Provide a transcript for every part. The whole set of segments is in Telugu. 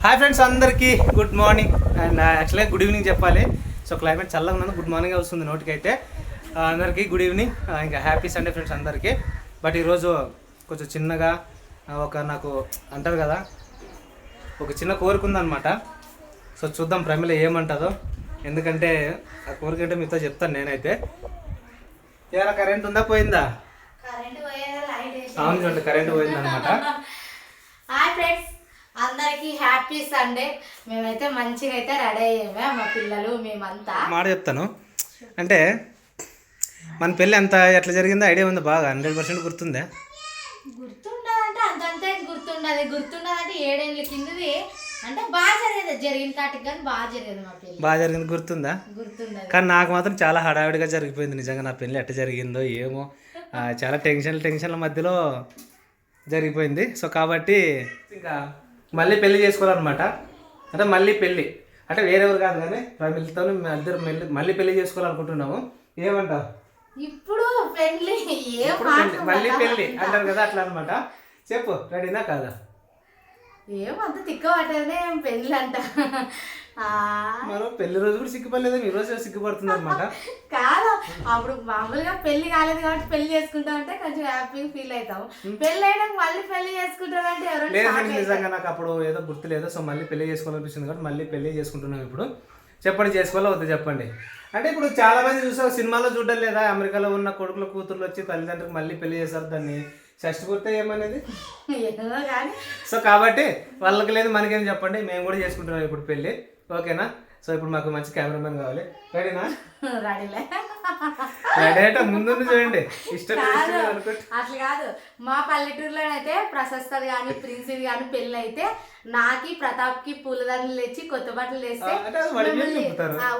హాయ్ ఫ్రెండ్స్ అందరికీ గుడ్ మార్నింగ్ అండ్ యాక్చువల్గా గుడ్ ఈవినింగ్ చెప్పాలి. సో క్లైమేట్ చల్లగా ఉన్నది గుడ్ మార్నింగ్ వస్తుంది నోటికైతే. ఆ, అందరికీ గుడ్ ఈవినింగ్ ఆ, ఇంకా హ్యాపీ సండే ఫ్రెండ్స్ అందరికీ. బట్ ఈరోజు కొంచెం చిన్నగా ఆ, ఒక నాకు అంటారు కదా ఒక చిన్న కోరిక ఉందన్నమాట. సో చూద్దాం ప్రమిళ ఏమంటుందో. ఎందుకంటే ఆ కోరిక అంటే మీతో చెప్తాను నేనైతే. ఏరా కరెంట్ ఉందా పోయిందా? అవును కరెంట్ ఫ్రెండ్స్ అందరికి హ్యాపీ సండే. మేమైతే మంచిగా అయితే రెడీ అయ్యామే మా పిల్లలు మేమంతా. మాట చెప్తాను. అంటే మన పెళ్ళి అంత ఎట్లా జరిగిందో ఐడియా ఉంది బాగా హండ్రెడ్ పర్సెంట్ గుర్తుందా? గుర్తుండదంటే అంతంతే గుర్తుండదు. గుర్తుండదంటే ఏడేళ్ళ కిందది. అంటే బాగా జరిగేది జరిగిన కాటికి కానీ బాగా జరిగేది మా పెళ్ళి. బాగా జరిగింది గుర్తుందా? గుర్తుండదు. కానీ నాకు మాత్రం చాలా హడావిడిగా జరిగిపోయింది నిజంగా నా పెళ్ళి ఎట్లా జరిగిందో ఏమో. చాలా టెన్షన్ టెన్షన్ల మధ్యలో జరిగిపోయింది. సో కాబట్టి ఇంకా మళ్ళీ పెళ్ళి చేసుకోవాలన్నమాట. అంటే మళ్ళీ పెళ్ళి అంటే వేరెవరు కాదు కానీ ప్రమిళతో ఇద్దరు మళ్ళీ మళ్ళీ పెళ్ళి చేసుకోవాలనుకుంటున్నాము. ఏమంటావు ఇప్పుడు పెళ్ళి మళ్ళీ పెళ్ళి అంటారు కదా అట్లా అనమాట చెప్పు రెడీనా కాదా? ఏమంత తిక్క పట్టేదే ఏం పెళ్ళి అంట. మనం పెళ్ళి రోజు కూడా సిగ్గుపడలేదు ఈ రోజు సిగ్గుపడుతుంది అనమాట కాదు అప్పుడు మామూలుగా పెళ్ళి కాలేదు కాబట్టి పెళ్ళి చేసుకుంటాం అంటే కొంచెం హ్యాపీగా ఫీల్ అవుతాం పెళ్ళి అయినాక మళ్ళీ పెళ్ళి చేసుకుంటామంటే ఎవరైనా నిజంగా నాకు అప్పుడు ఏదో గుర్తు లేదు. సో మళ్ళీ పెళ్ళి చేసుకోవాలనిపిస్తుంది కాబట్టి మళ్ళీ పెళ్ళి చేసుకుంటున్నాం ఇప్పుడు. చెప్పండి చేసుకోవాలో వద్దు? చెప్పండి. అంటే ఇప్పుడు చాలా మంది చూసావు సినిమాలో చూడడం లేదా? అమెరికాలో ఉన్న కొడుకుల కూతుర్లు వచ్చి తల్లిదండ్రులకు మళ్ళీ పెళ్ళి చేస్తారు. దాన్ని షష్టి పూర్తి ఏమనేది? సో కాబట్టి వాళ్ళకి లేదు మనకేం చెప్పండి. మేము కూడా చేసుకుంటున్నాం ఇప్పుడు పెళ్ళి. ఓకేనా? సో ఇప్పుడు మాకు మంచి కెమెరామెన్ కావాలి. రెడీనా రెడీలే రెడీ అంటే ముందు చూడండి. ఇష్టం అట్లా కాదు. మా పల్లెటూరులో అయితే ప్రశస్తది కానీ ప్రిన్సిది కానీ పెళ్ళి అయితే నాకి ప్రతాప్కి పూలదండలు తెచ్చి కొత్త బట్టలు వేస్తే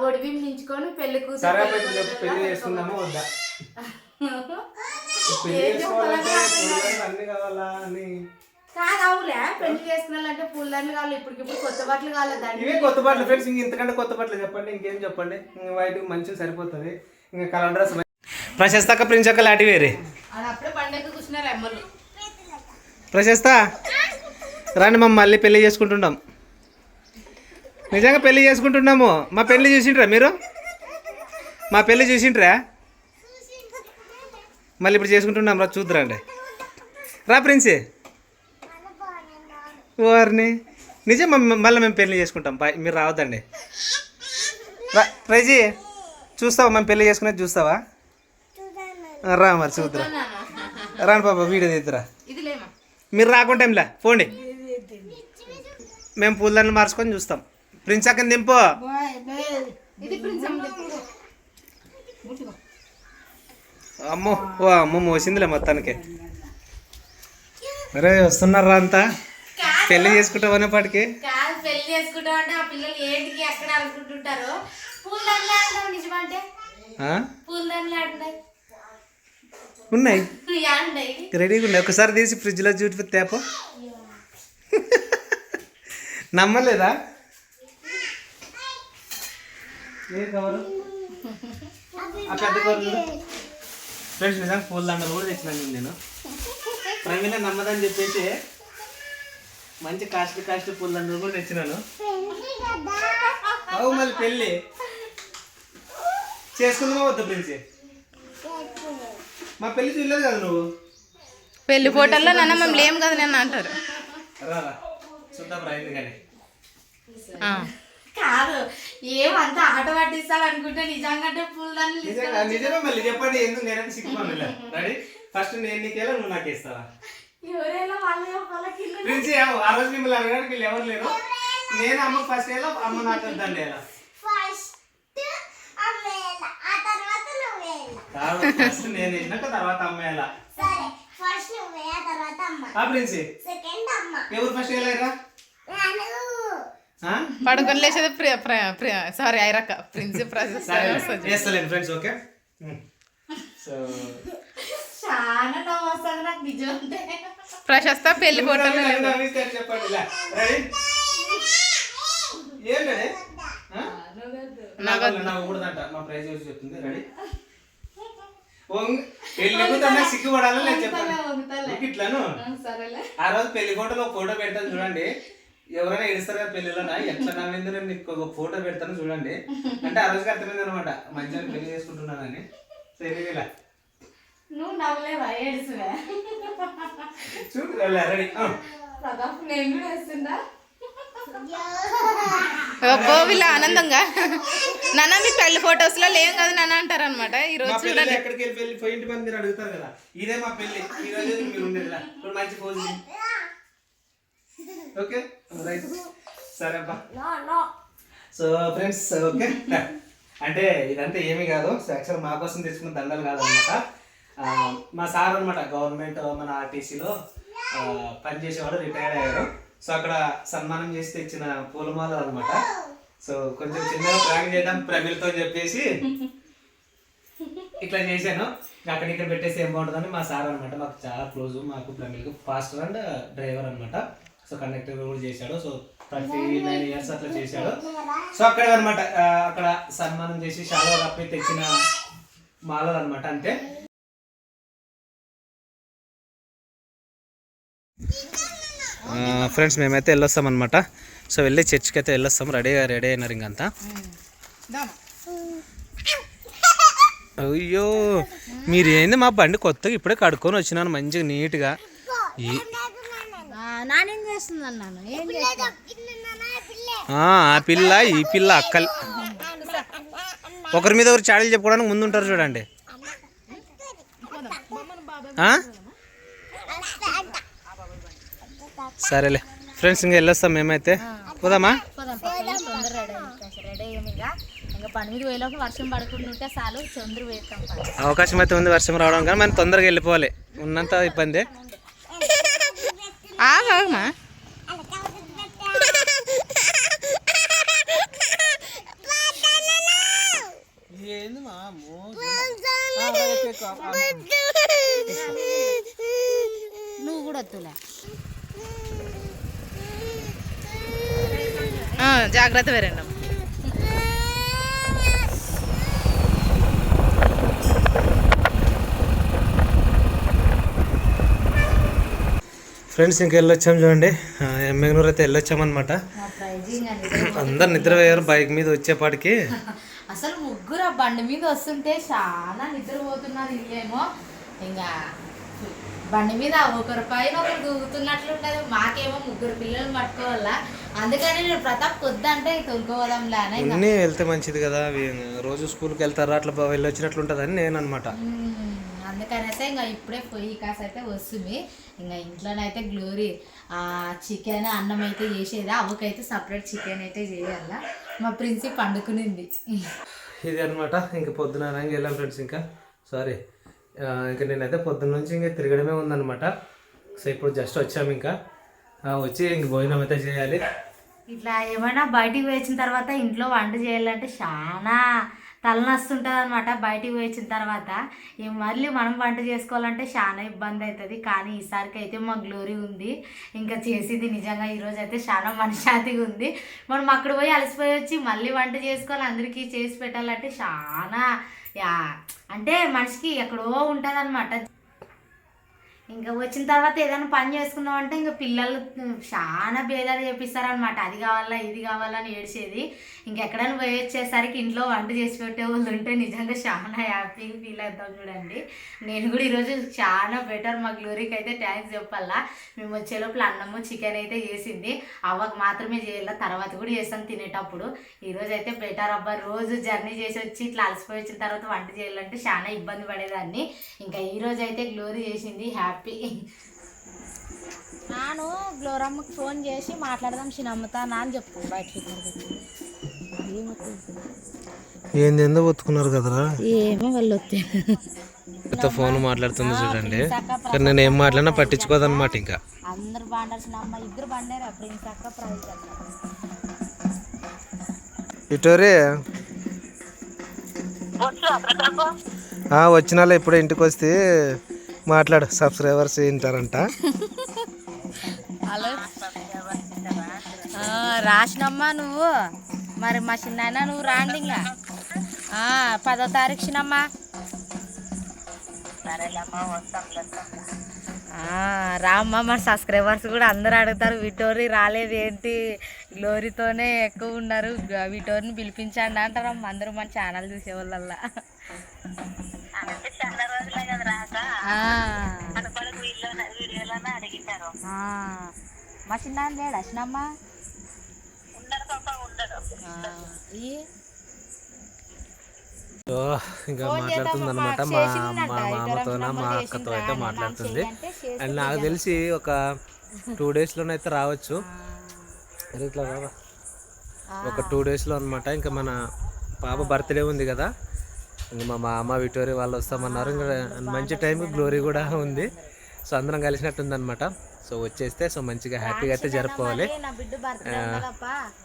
ఒడిబియ్యం నించుకొని పెళ్ళి సరే పెళ్ళి చేసుకుందామా వద్దా? పెళ్ళి చేసుకోవాలంటే అన్ని కావాలా అని కాదు అవులే పెళ్ళి చేసుకున్నాలంటే పూలదండలు కావాలి ఇప్పటికిప్పుడు కొత్త బట్టలు కావాలి దండ ఇవే కొత్త బట్టలు ఫ్రెండ్స్ ఇంక ఇంతకంటే కొత్త బట్టలు చెప్పండి ఇంకేం చెప్పండి. ఇంక వైట్ మంచిగా సరిపోతుంది. ఇంకా కలర్ డ్రెస్ ప్రశస్తక ప్రిన్సక్క లాంటి వేరే. అప్పుడే పండగ కూర్చున్నారు ఎమ్మలు ప్రశస్త రండి మా మళ్ళీ పెళ్ళి చేసుకుంటున్నాం. నిజంగా పెళ్ళి చేసుకుంటున్నాము. మా పెళ్ళి చూసిండ్రా మీరు? మా పెళ్ళి చూసిండ్రా? మళ్ళీ ఇప్పుడు చేసుకుంటున్నాం రా చూద్దురండి. రా ప్రిన్సీ. వారిని. నిజం మళ్ళీ మేము పెళ్ళి చేసుకుంటాం. బాయ్ మీరు రావద్దండి. రా రైజీ చూస్తావా? మేము పెళ్ళి చేసుకునేది చూస్తావా? రా మరి చూద్దురా రాను పాప వీడియో తీద్దురా. ఇది లేమా మీరు రాకుంటే ఏంలే పోండి. మేము పూలదండలు మార్చుకొని చూస్తాం. ప్రిన్స్ అక్కని దింపు. ఇది ప్రిన్స్ అమ్మో ఓ అమ్మ మోసిందిలే మొత్తానికి. అరే వస్తున్నారా అంతా? పెళ్ళి చేసుకుంటాం అనేపాటికి కాదు పెళ్ళి చేసుకుంటాం అంటే ఆ పిల్లలు ఏంటికి ఎక్కడ అనుకుంటుంటారు? పూలదండలు నిజమంటే ఆ? పూలదండలు ఆడున్నాయి ఉన్నాయి. రెడీగా ఉన్నాయి. ఒకసారి తీసి ఫ్రిడ్జ్లో చూపి తేపో. నమ్మలేదా? ఏ కవరు? ఆ పెద్ద కవర్. ఫ్రెండ్స్ నిజంగా పూల దండలు కూడా తెచ్చినాను నేను. ప్రవీణ నమ్మదని చెప్పేసి మంచి కాస్ట్ కాస్ట్ పూల కూడా తెచ్చినాను. అవు మళ్ళీ పెళ్ళి. చేసుకుందామా వద్దా ప్రిన్సి? మా పెళ్ళి చూడలేదు కదా నువ్వు? పెళ్ళి ఫోటోల్లో నన్న మేము లేము కదా నేను అంటారు. రారా చూద్దాం ఆ. కాదు ఏమంతా ఆట పట్టిస్తావు అనుకుంటే నిజంగా నిజమే మళ్ళీ చెప్పండి ఎందుకు నేనంటే సిగ్గుపడి రెడీ ఫస్ట్ నేను నీకేలా నువ్వు నాకు ఇస్తావా? ప్రిన్సి ఏమో ఆ రోజు మిమ్మల్ని అడగడానికి వీళ్ళు ఎవరు లేరు. నేను అమ్మ ఫస్ట్ ఎలా అమ్మ నాకు వద్దండి ఎలా కాదు ఫస్ట్ నేను వెళ్ళినాక తర్వాత అమ్మ ఎలా ఆ ప్రిన్సి. ఎవరు ఫస్ట్ వెళ్ళారా పడుకొని లేచేది ప్రియ ప్రియ సారీ ఐరక్క. ప్రిన్సి ప్రాసెస్ సరే వేస్తలేను ఫ్రెండ్స్ ఓకే? సో చాలా నవ్వు వస్తుంది నాకు నిజం ప్రశస్త పెళ్ళి ఫోటోలు సిగ్గుపడాలా వంగుతలే. మీకు ఇట్లాను? ఆ రోజు పెళ్ళి ఫోటోలో ఒక ఫోటో పెడతాను చూడండి. ఎవరైనా ఏడుస్తారు కదా పెళ్ళిలో ఎట్లా నవ్విందో నేను మీకు ఒక ఫోటో పెడతాను చూడండి. అంటే ఆ రోజుకి అర్థమైంది అనమాట మంచిగా పెళ్ళి చేసుకుంటున్నానని. సరే ఇలా నువ్వు నవ్వలేవా? ఏడుసువే? చూడు రెడీ. ప్రతాప్ నేను కూడా వేస్తుందా గోవిల ఆనందంగా. నాన్న మీ పెళ్ళి ఫొటోస్లో లేం కదా నాన్న అంటారు అనమాట ఈ రోజు చూడండి. ఎక్కడికి వెళ్ళి పోయింటి మీరు అడుగుతారు కదా? ఇదే మా పెళ్ళి ఈ రోజు మీరు. ఇప్పుడు మంచి పోజ్ ఓకే? రైట్ సరే అబ్బా. So friends okay? అంటే ఇదంతా ఏమీ కాదు. యాక్చువల్ మా కోసం తెచ్చుకున్న దండలు కాదనమాట మా సార్ అనమాట గవర్నమెంట్ మన ఆర్టీసీలో పనిచేసేవాడు రిటైర్డ్ అయ్యారు సో అక్కడ సన్మానం చేసి తెచ్చిన పూలమాల అనమాట సో కొంచెం చిన్నగా ప్రాంక్ చేద్దాం ప్రమిల్తో చెప్పేసి. ఇట్లా చేశాను. అక్కడ ఇక్కడ పెట్టేసి ఏం బాగుంటుందని మా సార్ అనమాట మాకు చాలా క్లోజ్ మాకు ప్రమిల్కి ఫాస్టర్ అండ్ డ్రైవర్ అనమాట సో కండక్టర్ కూడా చేశాడు. సో ప్రతి నైన్ ఇయర్స్ అట్లా చేశాడు. సో అక్కడ అనమాట అక్కడ సన్మానం చేసి షాలో కప్పి తెచ్చిన మాలలు అనమాట అంతే. ఫ్రెండ్స్ మేమైతే వెళ్ళొస్తాం అనమాట సో వెళ్ళి చర్చ్కి అయితే వెళ్ళొస్తాం. రెడీగా రెడీ అయినారు ఇంకంతా. అయ్యో మీరు ఏంది మా బండి కొత్తగా ఇప్పుడే కడుక్కొని వచ్చినాను మంచిగా నీట్గా. ఆ పిల్ల ఈ పిల్ల అక్కల్ ఒకరి మీద ఒకరు చాడీలు చెప్పుకోవడానికి ముందు ఉంటారు చూడండి? సరేలే. ఫ్రెండ్స్ ఇంకా వెళ్ళొస్తాం మేమైతే. పోదామా? అవకాశం అయితే ఉంది వర్షం రావడం కానీ మనం తొందరగా వెళ్ళిపోవాలి. ఉన్నంత ఇబ్బంది. నువ్వు కూడా వద్దులే. జాగ్రత్త వేరండి ఫ్రెండ్స్ ఇంక వెళ్ళొచ్చాం చూడండి. ఆ, ఎమ్మెగనూరు అయితే వెళ్ళొచ్చామన్నమాట. అందరు నిద్రపోయారు బైక్ మీద వచ్చేపాటికి. అసలు ముగ్గురు ఆ బండి మీద వస్తుంటే చాలా నిద్రపోతున్నారు ఇల్లేమో. ఇంకా బండి మీద ఒకరి పైన ఒకరు దూకుతున్నట్లుంటది మాకేమో ముగ్గురు పిల్లలు పట్టుకోవాలా. అందుకని నేను ప్రతాప్ కొద్దంటే తొలుకోవడంలే అని అన్నీ వెళ్తే మంచిది కదా రోజు స్కూల్కి వెళ్తారా అట్లా బా- వెళ్ళొచ్చినట్లు ఉంటుందని నేను అనమాట మ్మ్. అందుకనైతే ఇంకా ఇప్పుడే పొయ్యి కాసి అయితే వస్తుంది. ఇంకా ఇంట్లోనైతే గ్లోరీ. ఆ చికెన్ అన్నం అయితే చేసేది అవ్వకైతే సపరేట్ చికెన్ అయితే చేయాల. మా ప్రిన్సి పండుకునింది. ఇది అనమాట ఇంకా పొద్దున వెళ్ళాం ఫ్రెండ్స్ ఇంకా. సారీ. ఇంకా నేనైతే పొద్దున్న నుంచి ఇంకా తిరగడమే ఉందన్నమాట సో ఇప్పుడు జస్ట్ వచ్చాము ఇంకా. వచ్చి ఇంక భోజనం అయితే చేయాలి. ఇట్లా ఏమైనా బయటికి వేసిన తర్వాత ఇంట్లో వంట చేయాలంటే చాలా తలనొస్తుంటుంది అనమాట బయటికి వేసిన తర్వాత మళ్ళీ మనం వంట చేసుకోవాలంటే చాలా ఇబ్బంది అవుతుంది కానీ ఈసారికి అయితే మా గ్లోరీ ఉంది. ఇంకా చేసేది నిజంగా ఈరోజు అయితే చాలా మనశ్శాంతిగా ఉంది. మనం అక్కడ పోయి అలసిపోయి వచ్చి మళ్ళీ వంట చేసుకోవాలి అందరికీ చేసి పెట్టాలంటే చాలా యా అంటే మనిషికి ఎక్కడో ఉంటుంది ఇంకా వచ్చిన తర్వాత ఏదైనా పని చేసుకుందాం అంటే ఇంకా పిల్లలు చాలా బేదాలు చేపిస్తారనమాట అది కావాలా ఇది కావాలా అని ఏడ్చేది. ఇంకెక్కడైనా పోయి వచ్చేసరికి ఇంట్లో వంట చేసి పెట్టే వాళ్ళు ఉంటే నిజంగా చాలా హ్యాపీగా ఫీల్ అవుతాం చూడండి. నేను కూడా ఈరోజు చాలా బెటర్ మా గ్లోరీకి అయితే థ్యాంక్స్ చెప్పాలా. మేము వచ్చే లోపల అన్నము చికెన్ అయితే చేసింది. అవ్వకు మాత్రమే చేయాలి తర్వాత కూడా చేస్తాం తినేటప్పుడు. ఈరోజు అయితే బెటర్ అబ్బా రోజు జర్నీ చేసి వచ్చి ఇట్లా అలసిపోయి వచ్చిన తర్వాత వంట చేయాలంటే చాలా ఇబ్బంది పడేదాన్ని. ఇంకా ఈ రోజు అయితే గ్లోరీ చేసింది హ్యాపీ నాను గ్లోరమ్మకి ఫోన్ చేసి మాట్లాడదాం చిన్నమ్మతానా అని చెప్పు బయటకి ఏంది ఎందో ఒత్తుకున్నారు కదరా? ఏమో వాళ్ళు కొత్త ఫోన్ మాట్లాడుతుంది చూడండి. కానీ నేను ఏం మాట్లాడినా పట్టించుకోదన్నమాట ఇంకా. అందరు బాండారు చిన్నమ్మ ఇద్దరు బండారు ప్రిన్స్ అక్క ప్రైజ్ ఇటోరే. వచ్చిన ఇప్పుడే ఇంటికి వస్తే. మాట్లాడు సబ్స్క్రైబర్స్ ఏంటారంట హలో. రాసినమ్మా నువ్వు. మరి మా చిన్న నువ్వు రాండి ఇంకా. పదో తారీఖు చిన్నమ్మా. ఆ, మన సబ్స్క్రైబర్స్ కూడా అందరు అడుగుతారు విటోరి రాలేదు ఏంటి? గ్లోరీతోనే ఎక్కువ ఉన్నారు. విటోరిని పిలిపించండి అంటారు. అమ్మ అందరూ మన ఛానల్ చూసే వాళ్ళల్లా మా చిన్న లేడు? ఇంకా మాట్లాడుతుంది అనమాట మా మా మామతోన మా అక్కతో అయితే మాట్లాడుతుంది. అండ్ నాకు తెలిసి ఒక టూ డేస్లోనైతే రావచ్చు. ఇట్లా ఒక టూ డేస్లో అనమాట ఇంకా మన పాప బర్త్డే ఉంది కదా. ఇంకా మా మామ విటోరి వాళ్ళు వస్తామన్నారు. ఇంకా మంచి టైంకి గ్లోరీ కూడా ఉంది. సో అందరం కలిసినట్టుంది అనమాట సో వచ్చేస్తే సో మంచిగా హ్యాపీగా అయితే జరుపుకోవాలి.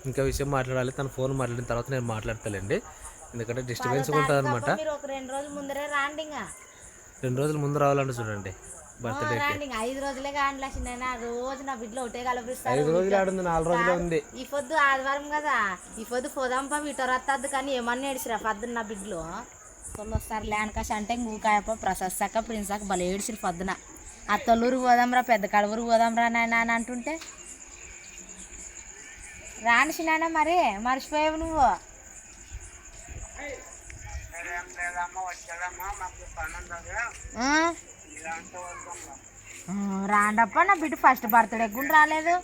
ఇంకా విషయం మాట్లాడాలి. తన ఫోన్ మాట్లాడిన తర్వాత నేను మాట్లాడతానండి ఎందుకంటే డిస్టర్బెన్స్ ఉంటుంది అనమాట రెండు రోజుల ముందరే రాండి ఇంకా. రెండు రోజుల ముందు రావాలంటే చూడండి బర్త్డే ఐదు రోజులే లక్ష్మణ రోజు నా బిడ్డలో ఒకటే ఐదు రోజులు ఆడుంది నాలుగు రోజులే ఉంది. ఈ పొద్దు ఆదివారం కదా. ఈ పొద్దు పోదాంపా వీటర్ వస్తుంది కానీ ఏమన్నా ఏడిసిరా పొద్దున్న నా బిడ్డలో? వాళ్ళు వస్తారు. ల్యాండ్కాష్ అంటే ఊకాయప ప్రిన్స్ ప్రిన్సాక భలే ఏడిసిరు పొద్దున. అత్తలూరు పోదాంరా పెద్ద కడవూరు పోదాంరా నాయన అని అంటుంటే రానిసి నాయన మరి మర్చిపోయావు నువ్వు? రాండప్ప నా బిడ్డ ఫస్ట్ బర్త్డే కూడా రాలేదు.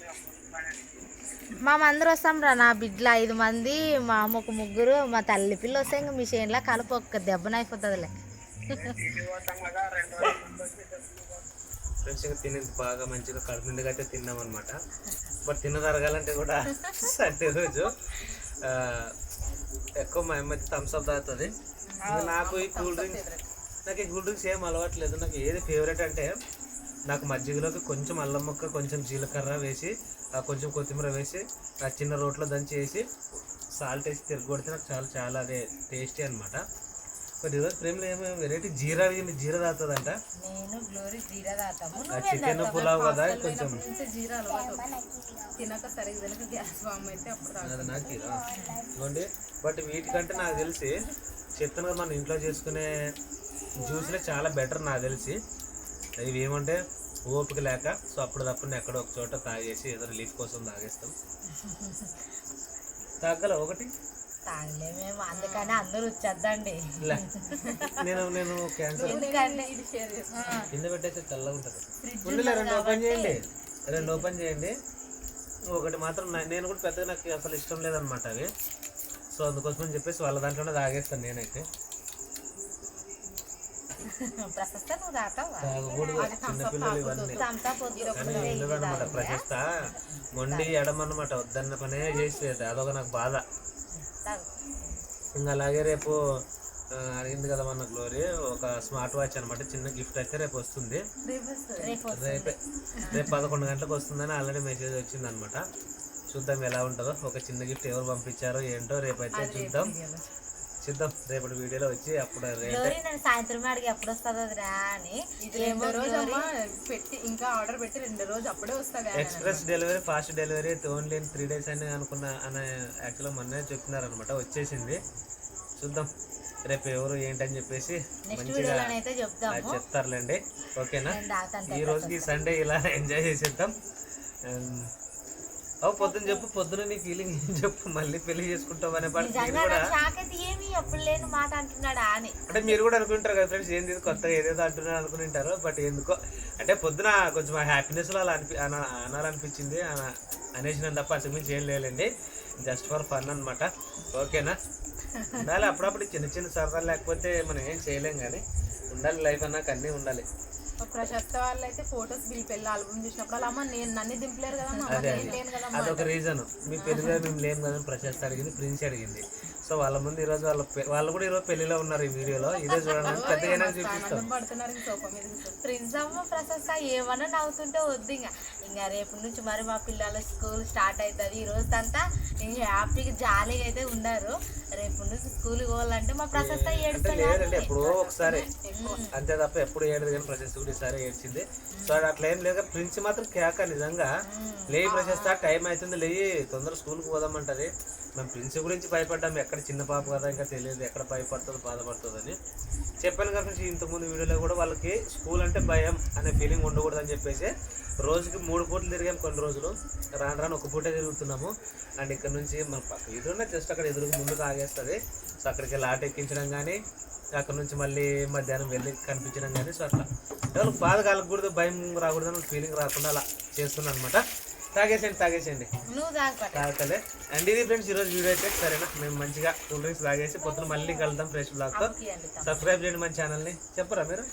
మా వస్తాం రా నా బిడ్డలు ఐదు మంది మా అమ్మ ఒక ముగ్గురు మా తల్లి పిల్ల వస్తే ఇంకా మీ చేనులో కలుపు ఒక్క దెబ్బన అయిపోతుందిలే. ఫ్రెండ్స్ ఇంకా తినేది బాగా మంచిగా కడుపు నిండుగా అయితే తిన్నాం అనమాట బట్ తిన్న తరగాలంటే కూడా సండే రోజు. ఎక్కువ మా అమ్మ థమ్స్ అప్ తాగుతుంది. నాకు ఈ కూల్ డ్రింక్స్ నాకు ఈ కూల్ డ్రింక్స్ ఏం అలవాట్లేదు. నాకు ఏది ఫేవరెట్ అంటే నాకు మజ్జిగలోకి కొంచెం అల్లం ముక్క కొంచెం జీలకర్ర వేసి ఆ కొంచెం కొత్తిమీర వేసి ఆ చిన్న రోట్లో దంచి వేసి సాల్ట్ వేసి తిరగొడితే నాకు చాలా చాలా అదే టేస్టీ అనమాట బట్ ఈరోజు ప్రేమలో ఏమో వెరైటీ జీరా అడిగింది జీరా తాగుతుందంట నేను గ్లోరీ జీరా తాతాము ఆ చికెన్ పులావ్ కదా కొంచెం తినక సరిగ్గా తినక గ్యాస్ ఫామ్ అయితే అప్పుడు అది నాకు. ఇదిగోండి. బట్ వీటికంటే నాకు తెలిసి చెత్తగా మన ఇంట్లో చేసుకునే జ్యూస్లే చాలా బెటర్ నాకు తెలిసి. ఇవి ఏమంటే ఓపిక లేక సో అప్పుడు తప్పుడు ఎక్కడో ఒక చోట తాగేసి ఏదో రిలీఫ్ కోసం తాగేస్తాం. తాగల ఒకటి? తాగలేమేమో అందుకని అందరూ వచ్చేద్దండి. నేను నేను క్యాన్సర్. కింద పెట్టేస్తే చల్లగా ఉంటుంది. రెండు ఓపెన్ చేయండి. రెండు ఓపెన్ చేయండి. ఒకటి మాత్రం నేను కూడా పెద్దగా నాకు అసలు ఇష్టం లేదనమాట అవి. సో అందుకోసం అని చెప్పేసి వాళ్ళ దాంట్లోనే తాగేస్తాను నేనైతే. ప్రశస్త నువ్వు అనమాట ప్రశస్త. మొండి ఎడమన్నమాట వద్దన్న పనే చేసేది. అదొక నాకు బాధ. ఇంకా అలాగే రేపు అడిగింది కదా మన గ్లోరీ ఒక స్మార్ట్ వాచ్ అనమాట చిన్న గిఫ్ట్ అయితే రేపు వస్తుంది. రేపు రేపే రేపు పదకొండు గంటలకు వస్తుందని ఆల్రెడీ మెసేజ్ వచ్చింది అనమాట చూద్దాం ఎలా ఉంటుందో. ఒక చిన్న గిఫ్ట్ ఎవరు పంపించారో ఏంటో రేపు అయితే చూద్దాం. చూద్దాం రేపటి వీడియోలో వచ్చి అప్పుడు సాయంత్రం అడిగి ఎప్పుడు వస్తుందో రా అని ఏమో రోజు అమ్మ పెట్టి ఇంకా ఆర్డర్ పెట్టి రెండు రోజు అప్పుడే వస్తుంది express delivery fast delivery only three days అని అనుకున్న అని యాక్చువల్గా మొన్నే చెప్తున్నారనమాట వచ్చేసింది. చూద్దాం. రేపు ఎవరు ఏంటని చెప్పేసి మంచిగా చెప్తారులేండి. ఓకేనా? ఈ రోజుకి సండే ఇలా ఎంజాయ్ చేసేద్దాం. ఓ పొద్దున చెప్పు పొద్దున నీ ఫీలింగ్ ఏం చెప్పు మళ్ళీ పెళ్ళి చేసుకుంటావు అనే పాటు ఏమి ఎప్పుడు లేని మాట అంటున్నాడా అని. అంటే మీరు కూడా అనుకుంటారు కదా ఫ్రెండ్స్ ఏంది కొత్తగా ఏదేదో అంటున్నారు అనుకుంటారు బట్ ఎందుకో. అంటే పొద్దున కొంచెం హ్యాపీనెస్లో అలా అనిపి అన- అనాలనిపించింది అన- అనేసినాను తప్ప అంతకుమించి ఏం లేదండి. జస్ట్ ఫర్ ఫన్ అన్నమాట. ఓకేనా? ఉండాలి అప్పుడప్పుడు చిన్న చిన్న సరదాలు లేకపోతే మనం ఏం చేయలేం కానీ ఉండాలి లైఫ్ అన్నాక అన్నీ ఉండాలి. ప్రశస్త వాళ్ళు అయితే ఫొటోస్ వీళ్ళ పెళ్ళి ఆల్బమ్ చూసినప్పుడు అలా అమ్మ నేను నన్ను దింపలేరు కదా అదొక రీజన్ మీ పెళ్ళిలో మేము లేము కదా ప్రశస్త అడిగింది ప్రిన్స్ అడిగింది. సో వాళ్ళ ముందు ఈరోజు వాళ్ళ వాళ్ళు కూడా ఈరోజు పెళ్ళిలో ఉన్నారు ఈ వీడియోలో. ఇదే చూడండి పెద్దగా చూపిస్తాం. ప్రిన్స్ అమ్మ ప్రశస్త ఏమన్నా నవ్వుతుంటే వద్దు ఇంకా. ఇంకా రేపు నుంచి మరి మా పిల్లల స్కూల్ స్టార్ట్ అవుతుంది ఈ రోజు అంతా హ్యాపీగా జాలీగా అయితే ఉన్నారు స్కూల్కి పోవాలంటే మా ప్రశస్త ఎప్పుడో ఒకసారి. అంతే తప్ప ఎప్పుడు ఏడదు కానీ ప్రశస్త కూడా ఈసారి ఏడ్చింది. సో అట్లా ఏం లేదు. ప్రిన్స్ మాత్రం కేక నిజంగా. లేయి ప్రశస్త టైం అవుతుంది లేయి తొందర స్కూల్కి పోదామంటది. మేము ప్రిన్స్ గురించి భయపడ్డాం. ఎక్కడ చిన్న పాప కదా ఇంకా తెలియదు ఎక్కడ భయపడుతుందో బాధపడుతుందని. చెప్పాను కదా ఫ్రెండ్స్ ఇంతకుముందు వీడియోలో కూడా వాళ్ళకి స్కూల్ అంటే భయం అనే ఫీలింగ్ ఉండకూడదని చెప్పేసి రోజుకి మూడు పూటలు తిరిగాం కొన్ని రోజులు. రాను రాను ఒక పూటే తిరుగుతున్నాము. అండ్ ఇక్కడ నుంచి మన పక్క ఎదురున్న జస్ట్ అక్కడ ఎదురుగా ముందుకు ఆగేస్తుంది. సో అక్కడికి లాట్ ఎక్కించడం కానీ అక్కడ నుంచి మళ్ళీ మధ్యాహ్నం వెళ్ళి కనిపించడం కానీ సో అట్లా. ఎవరికి బాధ కలగకూడదు భయం రాకూడదు ఫీలింగ్ రాకుండా అలా చేస్తున్నాను అనమాట తాగేసేయండి తాగేసేయండి. తాగలే. అండ్ ఇది ఫ్రెండ్స్ ఈరోజు వీడియో అయితే సరేనా? మేము మంచిగా కూల్ డ్రింక్స్ తాగేసి పొద్దున మళ్ళీ కలుద్దాం ఫ్రెష్ బ్లాగ్తో సబ్స్క్రైబ్ చేయండి మన ఛానల్ని చెప్పరా మీరు?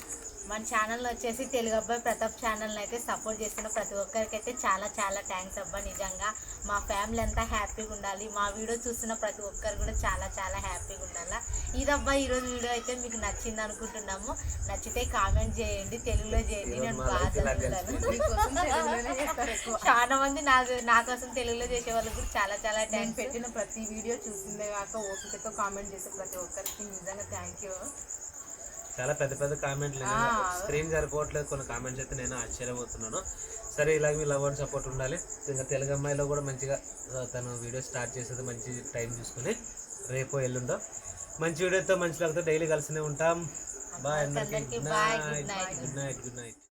మన ఛానల్ వచ్చేసి తెలుగు అబ్బాయి ప్రతాప్ ఛానల్ అయితే సపోర్ట్ చేస్తున్న ప్రతి ఒక్కరికి అయితే చాలా చాలా థ్యాంక్స్ అబ్బా. నిజంగా మా ఫ్యామిలీ అంతా హ్యాపీగా ఉండాలి. మా వీడియో చూస్తున్న ప్రతి ఒక్కరు కూడా చాలా చాలా హ్యాపీగా ఉండాలా? ఇదబ్బా ఈరోజు వీడియో అయితే మీకు నచ్చింది అనుకుంటున్నాము. నచ్చితే కామెంట్ చేయండి తెలుగులో చేయండి. నేను చదువుతాను. చాలా మంది నా నా కోసం తెలుగులో చేసే వాళ్ళకి కూడా చాలా చాలా థ్యాంక్స్ పెట్టిన ప్రతి వీడియో చూసిందే కాక ఓపికతో కామెంట్ చేసే ప్రతి ఒక్కరికి నిజంగా థ్యాంక్ యూ చాలా పెద్ద పెద్ద కామెంట్లు స్క్రీన్ సరిపోవట్లేదు కొన్ని కామెంట్స్ అయితే నేను ఆశ్చర్యపోతున్నాను. సరే ఇలాగ మీ లవ్ అండ్ సపోర్ట్ ఉండాలి. ఇంకా తెలుగు అమ్మాయిలో కూడా మంచిగా తను వీడియో స్టార్ట్ చేసేది మంచి టైం చూసుకుని రేపు ఎల్లుండో. మంచి వీడియోతో మంచి లాగా డైలీ కలిసినే ఉంటాం. Bye. Good night good night